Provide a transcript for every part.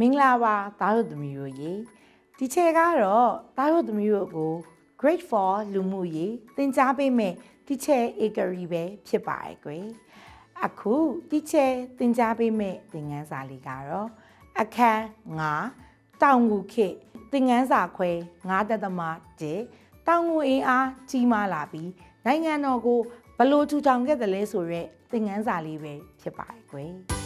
မင်္ဂလာပါသားတို့သမီးတို့ရေဒီချက်ကတော့သားတို့သမီးတို့ကို Great for လူမှုရေးသင်ကြားပေးမယ်ဒီချက်ဧကရီပဲဖြစ်ပါတယ်ကွယ်အခုဒီချက်သင်ကြားပေးမယ်သင်ခန်းစာလေးကတော့အခန်း9တောင်ငူခေတ်သင်ခန်းစာခွဲ9တက်သမ1တောင်ငူအင်းအားကြီးမားလာပြီးနိုင်ငံတော်ကိုဘလို့ထူထောင်ခဲ့တယ်လဲဆိုရက်သင်ခန်းစာလေးပဲဖြစ်ပါတယ်ကွယ်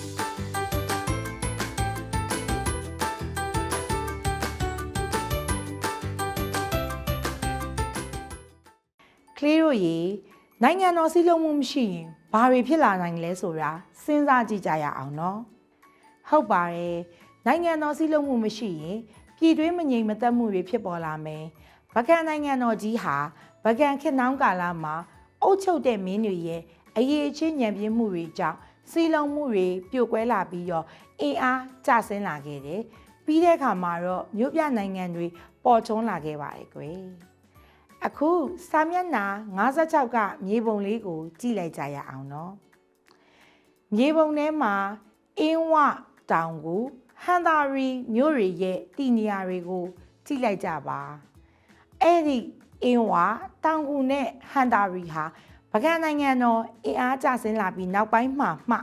လေးတို့ရေနိုင်ငံတော်စည်းလုံးမှုမရှိရင်ဘာတွေဖြစ်လာနိုင်လဲဆိုတာစဉ်းစားကြည့်ကြရအောင်နော်ဟုတ်ပါတယ်နိုင်ငံတော်စည်းလုံးမှုမရှိရင်ပြည်တွင်းမငြိမ်မသက်မှုတွေဖြစ်ပေါ်လာမယ်ဗကန်နိုင်ငံတော်ကြီးဟာဗကန်ခေတ်နှောင်းကာလမှာအုပ်ချုပ်တဲ့မင်းတွေရဲ့အရေးအချင်းညံပြင်းမှုတွေကြောင့်စီလုံးမှုတွေပြိုကွဲလာပြီးတော့အင်အားကျဆင်းလာခဲ့တယ်ပြီးတဲ့အခါမှာတော့မြို့ပြနိုင်ငံတွေပေါ်ထွန်းလာခဲ့ပါတယ်ကွယ် အခုစာမျက်နှာ56ကမြေပုံလေးကို ကြည့်လိုက်ကြရအောင်နော်မြေပုံထဲမှာအင်းဝတောင်ကိုဟန်သာရီမြို့တွေရဲ့တည်နေရာတွေကိုကြည့်လိုက်ကြပါအဲ့ဒီအင်းဝတောင်ကူနဲ့ဟန်သာရီဟာဗကန်နိုင်ငံတော်အင်အားကျဆင်းလာပြီးနောက်ပိုင်းမှာမှ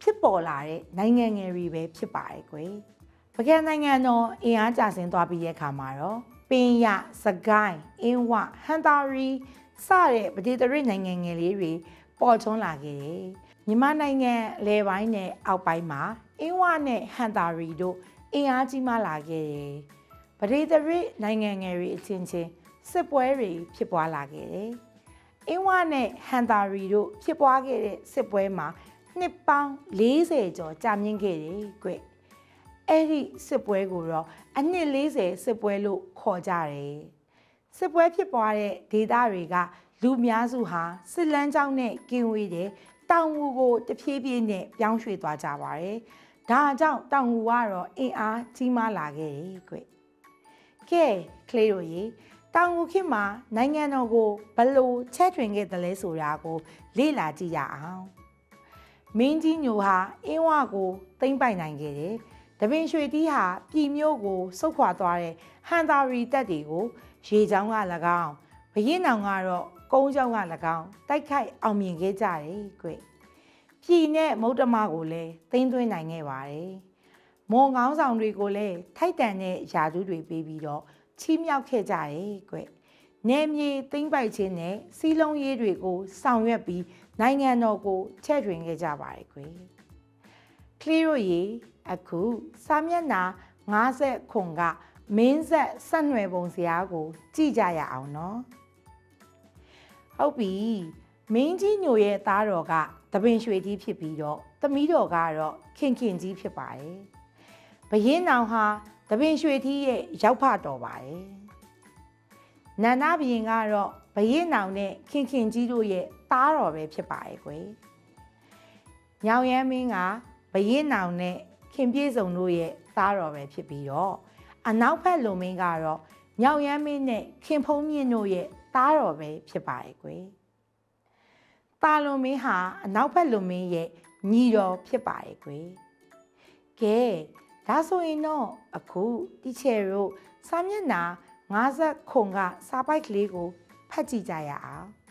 ဖြစ်ပေါ်လာတဲ့နိုင်ငံငယ်တွေပဲဖြစ်ပါတယ်ကွယ်ဗကန်နိုင်ငံတော်အင်အားကျဆင်းသွားပြီးတဲ့အခါမှာတော့ ပင်ရစကိုင်းအင်းဝဟန်တာရီစတဲ့ပဒေသရနိုင်ငံငယ်လေးတွေပေါ်ထွန်းလာခဲ့တယ်။မြန်မာနိုင်ငံလယ်ပိုင်းနဲ့အောက်ပိုင်းမှာအင်းဝနဲ့ဟန်တာရီတို့အင်အားကြီးမားလာခဲ့တယ်။ပဒေသရနိုင်ငံငယ်တွေအချင်းချင်းစစ်ပွဲတွေဖြစ်ပွားလာခဲ့တယ်။အင်းဝနဲ့ဟန်တာရီတို့ဖြစ်ပွားခဲ့တဲ့စစ်ပွဲမှာနှစ်ပေါင်း40ကျော်ကြာမြင့်ခဲ့တယ်ကွ။ အဲ့ဒီစစ်ပွဲကိုတော့အနှစ်40စစ်ပွဲလို့ခေါ်ကြတယ်။စစ်ပွဲဖြစ်ပွားတဲ့ဒေသတွေကလူများစုဟာစစ်လန်းကြောင်းနဲ့ကင်းဝေးတဲ့တောင်ငူကိုတဖြည်းဖြည်းနဲ့ပြောင်းရွှေ့သွားကြပါတယ်။ဒါကြောင့်တောင်ငူကတော့အင်အားကြီးမားလာခဲ့တယ်ကွ။ကဲကလေးတို့ရေတောင်ငူခေတ်မှာနိုင်ငံတော်ကိုဘယ်လို့ချဲ့ထွင်ခဲ့တယ်လဲဆိုတာကို လေ့လာကြည့်ရအောင်။မင်းကြီးညိုဟာအင်းဝကိုသိမ့်ပိုက်နိုင်ခဲ့တယ်။ တပင်ရွှေတီးဟာပြည်မျိုးကိုစုတ်ခွာသွားတဲ့ဟန်တာရီတက်တွေကိုရေချောင်းက၎င်းဘရင်နောင်ကတော့ကုန်းချောင်းက၎င်းတိုက်ခိုက်အောင်မြင်ခဲ့ကြတယ်ကွ။ပြည်နဲ့မုတ်တမကိုလည်းသိမ်းသွင်းနိုင်ခဲ့ပါတယ်။မွန်ကောင်းဆောင်တွေကိုလည်းထိုက်တန်တဲ့ယာဒူးတွေပေးပြီးတော့ချီးမြှောက်ခဲ့ကြတယ်ကွ။နယ်မြေသိမ်းပိုက်ခြင်းနဲ့စီးလုံးရေးတွေကိုဆောင်ရွက်ပြီးနိုင်ငံတော်ကိုချဲ့ထွင်ခဲ့ကြပါတယ်ကွ။ကလီရိုရေ အခုစာမျက်နှာ50ခုကမင်းဆက်ဆက်နွယ်ပုံစရာကို ကြည့်ကြရအောင်နော်ဟုတ်ပြီမင်းကြီးညိုရဲ့သားတော်ကတပင်ရွှေကြီးဖြစ်ပြီးတော့သမီးတော်ကတော့ခင်ခင်ကြီးဖြစ်ပါတယ်ဘရင်နောင်ဟာတပင်ရွှေကြီးရဲ့ရောက်ဖတော်ပါတယ်နန္ဒဘရင်ကတော့ဘရင်နောင်နဲ့ခင်ခင်ကြီးတို့ရဲ့သားတော်ပဲဖြစ်ပါတယ်ကွယ်ညောင်ရမ်းမင်းကဘရင်နောင်နဲ့ ခင်ပြေစုံတို့ရဲ့သားတော်ပဲဖြစ်ပြီးတော့အနောက်ဘက်လူမင်းကတော့ညောင်ရမ်းမင်းနဲ့ခင်ဖုံးမြင့်တို့ရဲ့သားတော်ပဲဖြစ်ပါတယ်ကွယ်။တာလွန်မင်းဟာအနောက်ဘက်လူမင်းရဲ့ညီတော်ဖြစ်ပါတယ်ကွယ်။ကဲဒါဆိုရင်တော့အခုတီချယ်တို့စာမျက်နှာ50ခုကစာပိုက်ကလေးကိုဖတ်ကြည့်ကြရအောင်။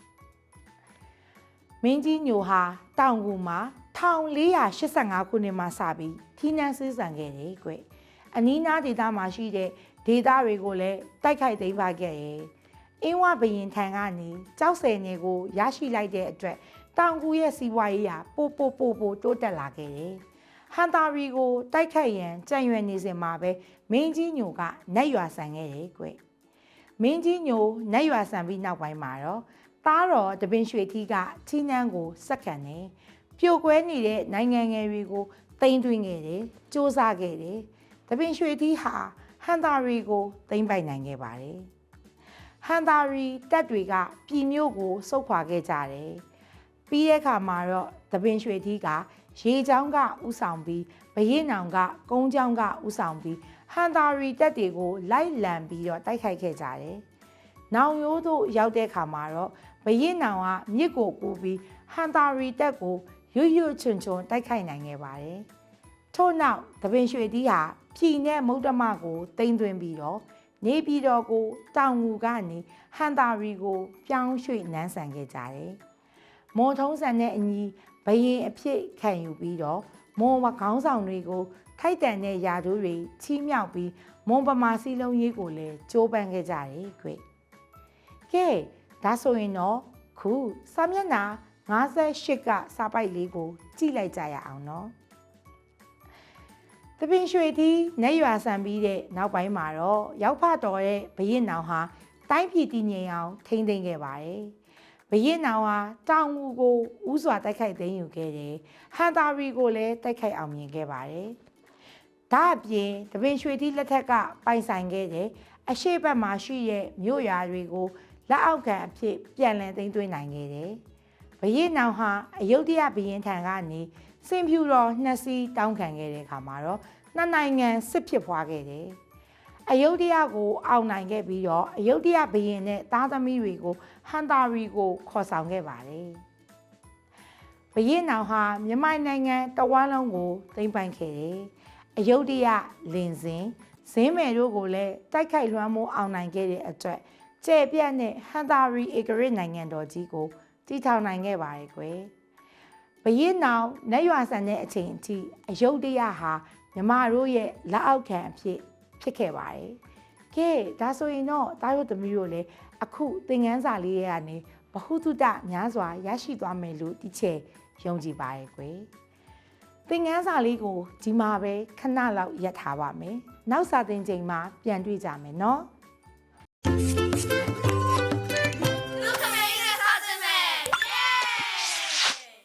မင်းကြီးညိုဟာတောင်ကူမှာ1485ခုနှစ်မှာစပြီးထီးနှန်းစည်းစံခဲ့တယ်ကွ။အနီးနားဒေသမှာရှိတဲ့ဒေသတွေကိုလည်းတိုက်ခိုက်သိမ်းပါခဲ့တယ်။အင်းဝဘရင်ထံကနေကြောက်စယ်နယ်ကိုရရှိလိုက်တဲ့အတွက်တောင်ကူရဲ့စီးပွားရေးဟာပိုပိုပိုပိုတိုးတက်လာခဲ့တယ်။ဟန်တာရီကိုတိုက်ခိုက်ရန်ကြံ့ရွယ်နေစဉ်မှာပဲမင်းကြီးညိုကနက်ရွာဆန်ခဲ့တယ်ကွ။မင်းကြီးညိုနတ်ရွာဆန်ပြီးနောက်ပိုင်းမှာတော့ သားတော်တပင်ရွှေထီးကချီးနှန်းကိုစက္ကန်တယ်ပြိုကွဲနေတဲ့နိုင်ငံငယ်တွေကိုတိမ့်သွင်းခဲ့တယ်စ조사ခဲ့တယ်တပင်ရွှေထီးဟာဟန်တာရီကိုတိမ့်ပိုက်နိုင်ခဲ့ပါတယ်ဟန်တာရီတက်တွေကပြည်မျိုးကိုစုပ်ခွာခဲ့ကြတယ်ပြီးတဲ့အခါမှာတော့တပင်ရွှေထီးကရေချောင်းကဥဆောင်ပြီးဘရင်နောင်ကကုန်းချောင်းကဥဆောင်ပြီးဟန်တာရီတက်တွေကိုလိုက်လံပြီးတော့တိုက်ခိုက်ခဲ့ကြတယ်။နောင်ရိုးတို့ရောက်တဲ့အခါမှာတော့ ဘရင်နောင်ကမြစ်ကိုကူပြီးဟန်တာရီတက်ကိုရွရွချွန်ချွန်တိုက်ခိုက်နိုင်ခဲ့ပါတယ်။ထို့နောက်သပင်ရွှေတီးဟာပြည်နဲ့မုဒ္ဓမကိုတင်သွင်းပြီးတော့နေပြည်တော်ကိုတောင်ငူကနေဟန်တာရီကို ပြောင်းရွှေ့နန်းဆန်ခဲ့ကြတယ်။မွန်ထုံးစံတဲ့အညီဘရင်အဖြစ်ခံယူပြီးတော့မွန်ဝခေါင်းဆောင်တွေကိုထိုက်တန်တဲ့ယာတို့တွေချီးမြှောက်ပြီးမွန်ပမာစီလုံးရေးကိုလည်းကြိုးပမ်းခဲ့ကြတယ်ကွ။ကဲ ဒါဆိုရင်တော့ခုစာမျက်နှာ58ကစာပိုက်လေးကိုကြည့်လိုက်ကြရအောင်နော်။တပင်ရွှေတီနေရွာဆန်ပြီးတဲ့နောက်ပိုင်းမှာတော့ရောက်ဖတော်ရဲ့ဘရင်နောင်ဟာတိုင်းပြည်တည်ငြိမ်အောင်ထိန်းသိမ်းခဲ့ပါတယ်။ဘရင်နောင်ဟာတောင်ငူကိုဥစွာတိုက်ခိုက်သိမ်းယူခဲ့တယ်။ဟန်တာရီကိုလည်းတိုက်ခိုက်အောင်မြင်ခဲ့ပါတယ်။ဒါအပြင်တပင်ရွှေတီလက်ထက်ကပိုင်ဆိုင်ခဲ့တဲ့အရှိတ်ဘက်မှာရှိတဲ့မြို့ရွာတွေကို လက်အောက်ခံအဖြစ်ပြန်လည်သိမ်းသွင်းနိုင်ခဲ့တယ်။ဘရင်နောင်ဟာအယုဒ္ဓယဘရင်ထံကနေစင်ဖြူတော်နှစ်စီးတောင်းခံခဲ့တဲ့အခါမှာတော့နှစ်နိုင်ငံစစ်ဖြစ်ပွားခဲ့တယ်။အယုဒ္ဓယကိုအောင်နိုင်ခဲ့ပြီးတော့အယုဒ္ဓယဘုရင်နဲ့သားသမီးတွေကိုဟန်တာရီကိုခေါ်ဆောင်ခဲ့ပါတယ်။ဘုရင်နောင်ဟာမြန်မာနိုင်ငံတဝမ်းလုံးကိုသိမ်းပိုင်ခဲ့တယ်။အယုဒ္ဓယလင်စင်ဇင်းမယ်တို့ကိုလည်းတိုက်ခိုက်လွှမ်းမိုးအောင်နိုင်ခဲ့တဲ့အတွက် ကျဲပြတ်နဲ့ဟန်တာရီဧကရစ်နိုင်ငံတော်ကြီးကိုတည်ထောင်နိုင်ခဲ့ပါတယ်ကွယ်။ဘရင်နောင်နတ်ရွာဆန်တဲ့အချိန်အထိအယုဒ္ဓယဟာမြမတို့ရဲ့လက်အောက်ခံအဖြစ်ဖြစ်ခဲ့ပါတယ်။ကဲဒါဆိုရင်တော့တားရုပ်သမီးတို့လည်းအခုသင်ငန်းစာလေးရဲ့ကနေဘဟုတုတများစွာရရှိသွားမယ်လို့ဒီချက်ယုံကြည်ပါရဲ့ကွယ်။သင်ငန်းစာလေးကိုဒီမှာပဲခဏလောက်ရပ်ထားပါမယ်။နောက်စာသင်ချိန်မှာပြန်တွေ့ကြမယ်နော်။